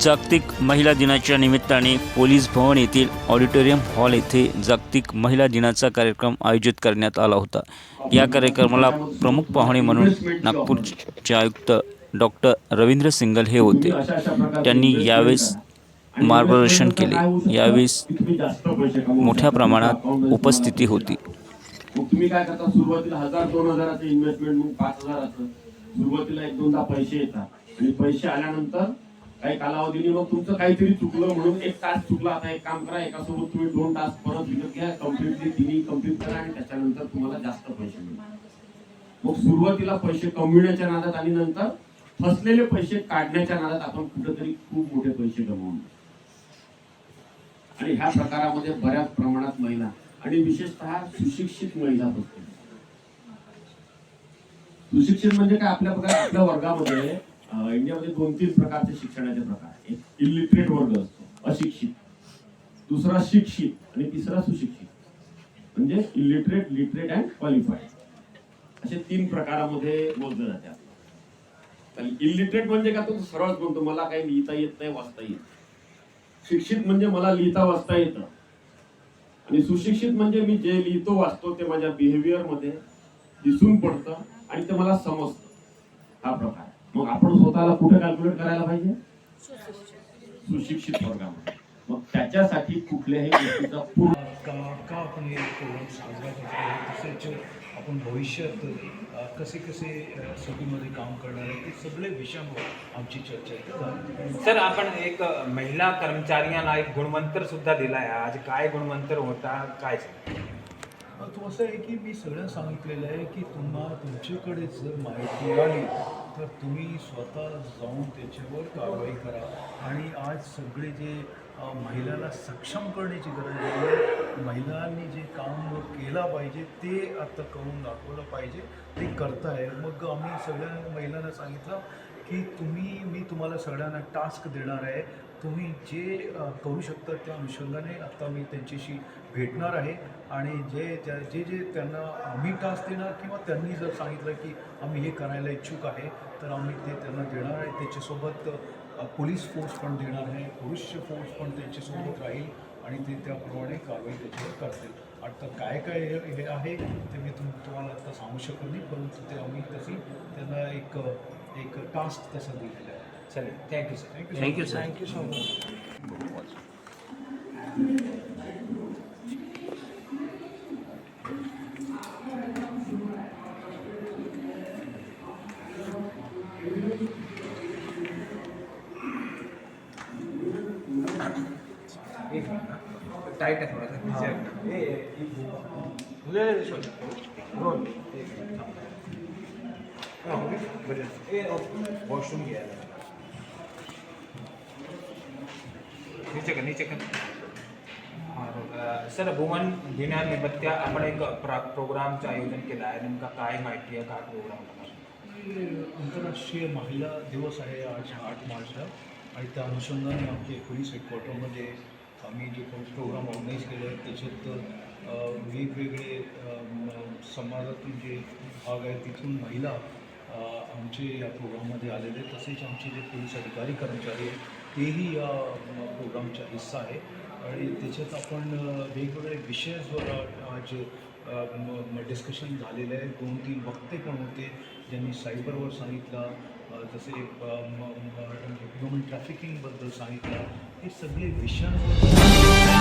जागतिक महिला दिनाच्या निमित्ताने पोलीस भवन येथील ऑडिटोरियम हॉल येथे जागतिक महिला दिनाचा कार्यक्रम आयोजित करण्यात आला होता. या कार्यक्रमाला प्रमुख पाहुणे म्हणून नागपूरचे आयुक्त डॉक्टर रवींद्र सिंगल हे होते. त्यांनी यावेळेस मार्गदर्शन केले. यावेळेस मोठ्या प्रमाणात उपस्थिती होती. तुम्ही काय करता? सुरुवातीला हजार दोन हजाराचं इन्व्हेस्टमेंट मग पाच हजाराचं. सुरुवातीला एक दोनदा पैसे येतात. आणि पैसे आल्यानंतर काही कालावधीने मग तुमचं काहीतरी चुकलं म्हणून एक तास चुकला. आता एक काम करा एकासोबत तुम्ही दोन तास परत विकत घ्या. कम्प्लिटली तिन्ही कंप्लीट करा आणि त्याच्यानंतर तुम्हाला जास्त पैसे मिळतील. मग सुरुवातीला पैसे कमविण्याच्या नादात आणि नंतर फसलेले पैसे काढण्याच्या नादात आपण कुठेतरी खूप मोठे पैसे गमावून आणि ह्या प्रकारामध्ये बऱ्याच प्रमाणात महिला आणि विशेषतः सुशिक्षित महिला बसते सुशिक्षित म्हणजे काय? आपल्या प्रकार आपल्या वर्गामध्ये इंडियामध्ये दोन तीन प्रकारचे शिक्षणाचे प्रकार आहेत. एक इलिटरेट वर्ग असतो अशिक्षित. दुसरा शिक्षित आणि तिसरा सुशिक्षित. म्हणजे इलिटरेट लिटरेट अँड क्वालिफाईड असे तीन प्रकारामध्ये मोजले जातात इलिटरेट म्हणजे का तो सरळ बोलतो मला काही लिहिता येत नाही वाचता येत शिक्षित म्हणजे मला लिहिता वाचता येतं. आणि सुशिक्षित म्हणजे मी जे लिहितो वाचतो ते माझ्या बिहेवियरमध्ये दिसून पडतं आणि ते मला समजतं. हा प्रकार. मग आपण स्वतःला कुठे कॅल्क्युलेट करायला पाहिजे? सुशिक्षित वर्गामध्ये मग त्याच्यासाठी कुठल्याही गोष्टीचा पूर्ण का आपण हे प्रोग्राम साजरा करतो आहे तसेच आपण भविष्यात कसे कसे अ, सिटीमध्ये काम करणार आहे ते सगळे विषयांवर आमची चर्चा इथे सर आपण एक महिला कर्मचाऱ्यांना एक गुणवंतर सुद्धा दिला आहे आज काय गुणवंतर होता काय तो असं आहे की मी सगळं सांगितलेलं आहे की तुम्हा तुमच्याकडे जर माहिती आली तर तुम्ही स्वतः जाऊन त्याच्यावर कारवाई करा. आणि आज सगळे जे महिलाला सक्षम करण्याची गरज आहे महिलांनी जे काम केलं पाहिजे ते आता करून दाखवलं पाहिजे ते करताय. मग आम्ही सगळ्या महिलांना सांगितलं की तुम्ही मी तुम्हाला सगळ्यांना टास्क देणार आहे. तुम्ही जे करू शकता त्या अनुषंगाने आता मी त्यांच्याशी भेटणार आहे. आणि जे त्या जे जे त्यांना आम्ही टास्क देणार किंवा त्यांनी जर सांगितलं की आम्ही हे करायला इच्छुक आहे तर आम्ही ते त्यांना देणार आहे. त्याच्यासोबत पोलीस फोर्स पण देणार आहे. पुरुष फोर्स पण त्यांच्यासोबत राहील आणि ते त्याप्रमाणे कारवाई त्याच्यावर करतील. आता काय काय हे आहे ते मी तुम तुम्हाला आता सांगू शकत नाही परंतु ते आम्ही तशी त्यांना एक एक टास्क तसं दिलेलं आहे. चालेल. Thank you sir thank you sir thank you so much एक मिनिट टाईट आहे थोडासा नीचे आहे. ए, ए, ए, ले, ले, ले, शोध. रोल. एक मिनिट, थांब. हा, हो गया? बढिया. ए, ओ, वॉशरूम घ्यायला नीचे कर नीचे कर हा, अ, सर वुमन दिनानिमित्त आपण एक प्रा- प्रोग्रामचं आयोजन केलं आहे नेमका काय माहिती आहे काय प्रोग्राम आंतरराष्ट्रीय महिला दिवस आहे आज आठ मार्चला आणि त्या अनुषंगाने आमचे पोलीस हेडक्वार्टरमध्ये आम्ही जे काही प्रोग्राम ऑर्गनाईज केले आहेत त्याच्यात वेगवेगळे समाजातील जे भाग आहेत तिथून महिला आमचे या प्रोग्राममध्ये आलेले आहेत. तसेच आमचे जे पोलीस अधिकारी कर्मचारी आहेत तेही या प्रोग्रामचा हिस्सा आहे आणि त्याच्यात आपण वेगवेगळे विषयावर जे डिस्कशन झालेलं आहे दोन तीन वक्ते पण होते ज्यांनी सायबरवर सांगितलं जसे ह्युमन ट्रॅफिकिंगबद्दल सांगितलं हे सगळे विषयांवर